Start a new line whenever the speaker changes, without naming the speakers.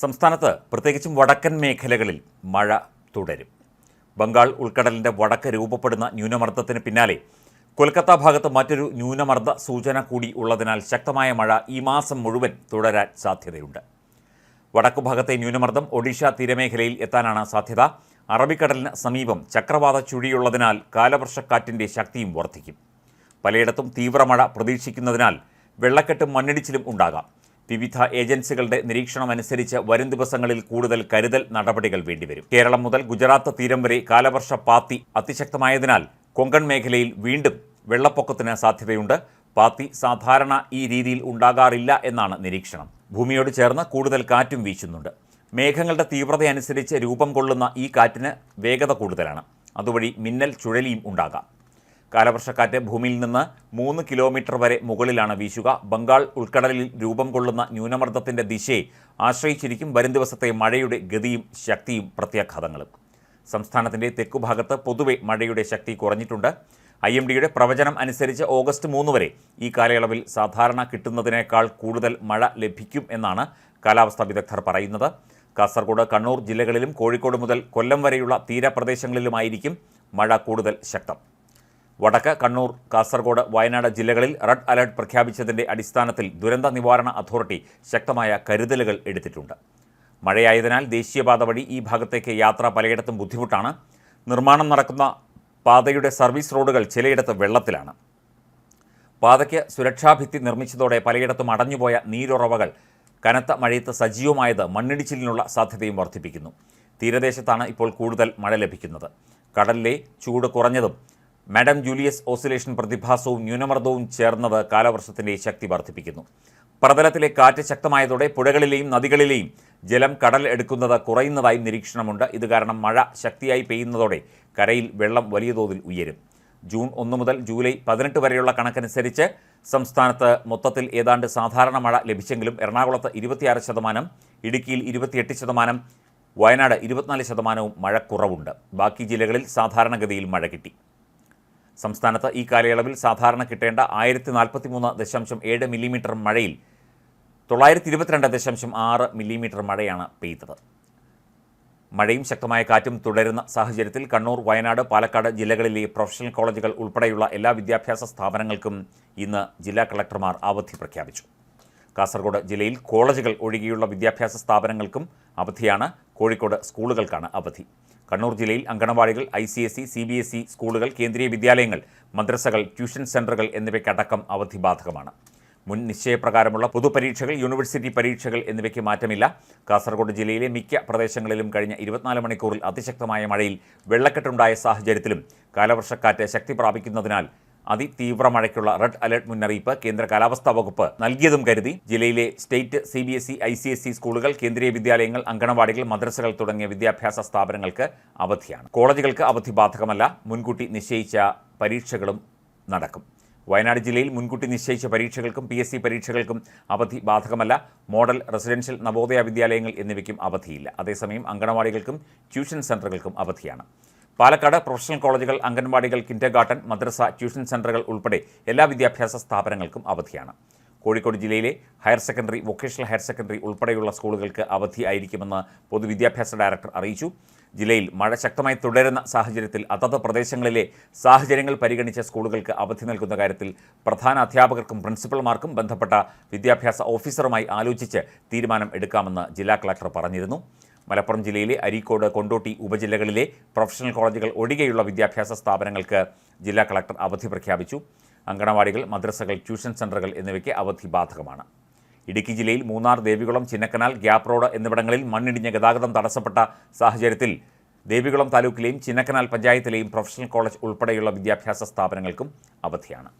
സംസ്ഥാനത്ത് പ്രത്യേകിച്ചും വടക്കൻ മേഖലകളിൽ മഴ തുടരും. ബംഗാൾ ഉൾക്കടലിന്റെ വടക്ക് രൂപപ്പെടുന്ന ന്യൂനമർദ്ദത്തിന് പിന്നാലെ കൊൽക്കത്ത ഭാഗത്ത് മറ്റൊരു ന്യൂനമർദ്ദ സൂചന കൂടി ഉള്ളതിനാൽ ശക്തമായ മഴ ഈ മാസം മുഴുവൻ തുടരാൻ സാധ്യതയുണ്ട്. വടക്കു ഭാഗത്തെ ന്യൂനമർദ്ദം ഒഡീഷ തീരമേഖലയിൽ എത്താനാണ് സാധ്യത. അറബിക്കടലിന് സമീപം ചക്രവാത ചുഴിയുള്ളതിനാൽ കാലവർഷക്കാറ്റിന്റെ ശക്തിയും വർദ്ധിക്കും. പലയിടത്തും തീവ്രമഴ പ്രതീക്ഷിക്കുന്നതിനാൽ വെള്ളക്കെട്ടും മണ്ണിടിച്ചിലും ഉണ്ടാകാം. വിവിധ ഏജൻസികളുടെ നിരീക്ഷണമനുസരിച്ച് വരും ദിവസങ്ങളിൽ കൂടുതൽ കരുതൽ നടപടികൾ വേണ്ടിവരും. കേരളം മുതൽ ഗുജറാത്ത് തീരം വരെ കാലവർഷ പാത്തി അതിശക്തമായതിനാൽ കൊങ്കൺ മേഖലയിൽ വീണ്ടും വെള്ളപ്പൊക്കത്തിന് സാധ്യതയുണ്ട്. പാത്തി സാധാരണ ഈ രീതിയിൽ ഉണ്ടാകാറില്ല എന്നാണ് നിരീക്ഷണം. ഭൂമിയോട് ചേർന്ന് കൂടുതൽ കാറ്റും വീശുന്നുണ്ട്. മേഘങ്ങളുടെ തീവ്രതയനുസരിച്ച് രൂപം കൊള്ളുന്ന ഈ കാറ്റിന് വേഗത കൂടുതലാണ്. അതുവഴി മിന്നൽ ചുഴലിയും ഉണ്ടാകാം. കാലവർഷക്കാറ്റ് ഭൂമിയിൽ നിന്ന് മൂന്ന് കിലോമീറ്റർ വരെ മുകളിലാണ് വീശുക. ബംഗാൾ ഉൾക്കടലിൽ രൂപം കൊള്ളുന്ന ന്യൂനമർദ്ദത്തിന്റെ ദിശയെ ആശ്രയിച്ചിരിക്കും വരും ദിവസത്തെ മഴയുടെ ഗതിയും ശക്തിയും പ്രത്യാഘാതങ്ങളും. സംസ്ഥാനത്തിന്റെ തെക്കുഭാഗത്ത് പൊതുവെ മഴയുടെ ശക്തി കുറഞ്ഞിട്ടുണ്ട്. ഐ എം ഡിയുടെ പ്രവചനം അനുസരിച്ച് ഓഗസ്റ്റ് മൂന്ന് വരെ ഈ കാലയളവിൽ സാധാരണ കിട്ടുന്നതിനേക്കാൾ കൂടുതൽ മഴ ലഭിക്കും എന്നാണ് കാലാവസ്ഥാ വിദഗ്ധർ പറയുന്നത്. കാസർഗോഡ് കണ്ണൂർ ജില്ലകളിലും കോഴിക്കോട് മുതൽ കൊല്ലം വരെയുള്ള തീരപ്രദേശങ്ങളിലുമായിരിക്കും മഴ കൂടുതൽ ശക്തം. വടക്ക് കണ്ണൂർ കാസർഗോഡ് വയനാട് ജില്ലകളിൽ റെഡ് അലർട്ട് പ്രഖ്യാപിച്ചതിന്റെ അടിസ്ഥാനത്തിൽ ദുരന്ത നിവാരണ അതോറിറ്റി ശക്തമായ കരുതലുകൾ എടുത്തിട്ടുണ്ട്. മഴയായതിനാൽ ദേശീയപാത വഴി ഈ ഭാഗത്തേക്ക് യാത്ര പലയിടത്തും ബുദ്ധിമുട്ടാണ്. നിർമ്മാണം നടക്കുന്ന പാതയുടെ സർവീസ് റോഡുകൾ ചിലയിടത്ത് വെള്ളത്തിലാണ്. പാതയ്ക്ക് സുരക്ഷാഭിത്തി നിർമ്മിച്ചതോടെ പലയിടത്തും അടഞ്ഞുപോയ നീരുറവകൾ കനത്ത മഴയത്ത് സജീവമായത് മണ്ണിടിച്ചിലിനുള്ള സാധ്യതയും വർദ്ധിപ്പിക്കുന്നു. തീരദേശത്താണ് ഇപ്പോൾ കൂടുതൽ മഴ ലഭിക്കുന്നത്. കടലിലെ ചൂട് കുറഞ്ഞതും മാഡം ജൂലിയസ് ഓസിലേഷൻ പ്രതിഭാസവും ന്യൂനമർദ്ദവും ചേർന്നത് കാലവർഷത്തിന്റെ ശക്തി വർദ്ധിപ്പിക്കുന്നു. പ്രതലത്തിലെ കാറ്റ് ശക്തമായതോടെ പുഴകളിലെയും നദികളിലെയും ജലം കടൽ എടുക്കുന്നത് കുറയുന്നതായും നിരീക്ഷണമുണ്ട്. ഇത് കാരണം മഴ ശക്തിയായി പെയ്യുന്നതോടെ കരയിൽ വെള്ളം വലിയ തോതിൽ ഉയരും. ജൂൺ ഒന്ന് മുതൽ ജൂലൈ പതിനെട്ട് വരെയുള്ള കണക്കനുസരിച്ച് സംസ്ഥാനത്ത് മൊത്തത്തിൽ ഏതാണ്ട് സാധാരണ മഴ ലഭിച്ചെങ്കിലും എറണാകുളത്ത് ഇരുപത്തിയാറ് ശതമാനം ഇടുക്കിയിൽ ഇരുപത്തിയെട്ട് ശതമാനം വയനാട് ഇരുപത്തിനാല് ശതമാനവും മഴക്കുറവുണ്ട്. ബാക്കി ജില്ലകളിൽ സാധാരണഗതിയിൽ മഴ കിട്ടി. സംസ്ഥാനത്ത് ഈ കാലയളവിൽ സാധാരണ കിട്ടേണ്ട ആയിരത്തി നാൽപ്പത്തി മൂന്ന് ദശാംശം ഏഴ് മില്ലിമീറ്റർ മഴയിൽ തൊള്ളായിരത്തി ഇരുപത്തിരണ്ട് ദശാംശം ആറ് മില്ലിമീറ്റർ മഴയാണ് പെയ്തത്. മഴയും ശക്തമായ കാറ്റും തുടരുന്ന സാഹചര്യത്തിൽ കണ്ണൂർ വയനാട് പാലക്കാട് ജില്ലകളിലെ പ്രൊഫഷണൽ കോളേജുകൾ ഉൾപ്പെടെയുള്ള എല്ലാ വിദ്യാഭ്യാസ സ്ഥാപനങ്ങൾക്കും ഇന്ന് ജില്ലാ കളക്ടർമാർ അവധി പ്രഖ്യാപിച്ചു. കാസർഗോഡ് ജില്ലയിൽ കോളേജുകൾ ഒഴികെയുള്ള വിദ്യാഭ്യാസ സ്ഥാപനങ്ങൾക്കും അവധിയാണ് കോഴിക്കോട് സ്കൂളുകൾക്കാണ് അവധി. കണ്ണൂർ ജില്ലയിൽ അങ്കണവാടികൾ I C S E C B S E സ്കൂളുകൾ കേന്ദ്രീയ വിദ്യാലയങ്ങൾ മദ്രസകൾ ട്യൂഷൻ സെന്ററുകൾ എന്നിവയ്ക്കടക്കം അവധി ബാധകമാണ്. മുൻ നിശ്ചയപ്രകാരമുള്ള പൊതുപരീക്ഷകൾ യൂണിവേഴ്സിറ്റി പരീക്ഷകൾ എന്നിവയ്ക്ക് മാറ്റമില്ല. കാസർഗോഡ് ജില്ലയിലെ മിക്ക പ്രദേശങ്ങളിലും കഴിഞ്ഞ ഇരുപത്തിനാല് മണിക്കൂറിൽ അതിശക്തമായ മഴയിൽ വെള്ളക്കെട്ടുണ്ടായ സാഹചര്യത്തിലും കാലവർഷക്കാറ്റ് ശക്തി പ്രാപിക്കുന്നതിനാൽ അതിതീവ്ര മഴയ്ക്കുള്ള റെഡ് അലർട്ട് മുന്നറിയിപ്പ് കേന്ദ്ര കാലാവസ്ഥാ വകുപ്പ് നൽകിയതും കരുതി. ജില്ലയിലെ state C B S E I C S E സ്കൂളുകൾ കേന്ദ്രീയ വിദ്യാലയങ്ങൾ അങ്കണവാടികൾ മദ്രസകൾ തുടങ്ങിയ വിദ്യാഭ്യാസ സ്ഥാപനങ്ങൾക്ക് അവധിയാണ്. കോളേജുകൾക്ക് അവധി ബാധകമല്ല മുൻകൂട്ടി നിശ്ചയിച്ച പരീക്ഷകളും നടക്കും. വയനാട് ജില്ലയിൽ മുൻകൂട്ടി നിശ്ചയിച്ച പരീക്ഷകൾക്കും പി എസ് സി പരീക്ഷകൾക്കും അവധി ബാധകമല്ല മോഡൽ റെസിഡൻഷ്യൽ നവോദയ വിദ്യാലയങ്ങൾ എന്നിവയ്ക്കും അവധിയില്ല. അതേസമയം അങ്കണവാടികൾക്കും ട്യൂഷൻ സെന്ററുകൾക്കും അവധിയാണ്. പാലക്കാട് പ്രൊഫഷണൽ കോളേജുകൾ അംഗൻവാടികൾ കിൻഡർ ഗാർഡൻ മദ്രസ ട്യൂഷൻ സെന്ററുകൾ ഉൾപ്പെടെ എല്ലാ വിദ്യാഭ്യാസ സ്ഥാപനങ്ങൾക്കും അവധിയാണ്. കോഴിക്കോട് ജില്ലയിലെ higher secondary vocational higher secondary ഉൾപ്പെടെയുള്ള സ്കൂളുകൾക്ക് അവധി ആയിരിക്കുമെന്ന് പൊതുവിദ്യാഭ്യാസ ഡയറക്ടർ അറിയിച്ചു. ജില്ലയിൽ മഴ ശക്തമായി തുടരുന്ന സാഹചര്യത്തിൽ അതത് പ്രദേശങ്ങളിലെ സാഹചര്യങ്ങൾ പരിഗണിച്ച സ്കൂളുകൾക്ക് അവധി നൽകുന്ന കാര്യത്തിൽ പ്രധാന അധ്യാപകർക്കും പ്രിൻസിപ്പൽമാർക്കും ബന്ധപ്പെട്ട വിദ്യാഭ്യാസ ഓഫീസറുമായി ആലോചിച്ച് തീരുമാനം എടുക്കാമെന്ന് ജില്ലാ കളക്ടർ പറഞ്ഞിരുന്നു. മലപ്പുറം ജില്ലയിലെ അരീക്കോട് കൊണ്ടോട്ടി ഉപജില്ലകളിലെ പ്രൊഫഷണൽ കോളേജുകൾ ഒഴികെയുള്ള വിദ്യാഭ്യാസ സ്ഥാപനങ്ങൾക്ക് ജില്ലാ കളക്ടർ അവധി പ്രഖ്യാപിച്ചു. അങ്കണവാടികൾ മദ്രസകൾ ട്യൂഷൻ സെന്ററുകൾ എന്നിവയ്ക്ക് അവധി ബാധകമാണ്. ഇടുക്കി ജില്ലയിൽ മൂന്നാർ ദേവികുളം ചിന്നക്കനാൽ ഗ്യാപ് റോഡ് എന്നിവിടങ്ങളിൽ മണ്ണിടിഞ്ഞ ഗതാഗതം തടസ്സപ്പെട്ട സാഹചര്യത്തിൽ ദേവികുളം താലൂക്കിലെയും ചിന്നക്കനാൽ പഞ്ചായത്തിലെയും പ്രൊഫഷണൽ കോളേജ് ഉൾപ്പെടെയുള്ള വിദ്യാഭ്യാസ സ്ഥാപനങ്ങൾക്കും അവധിയാണ്.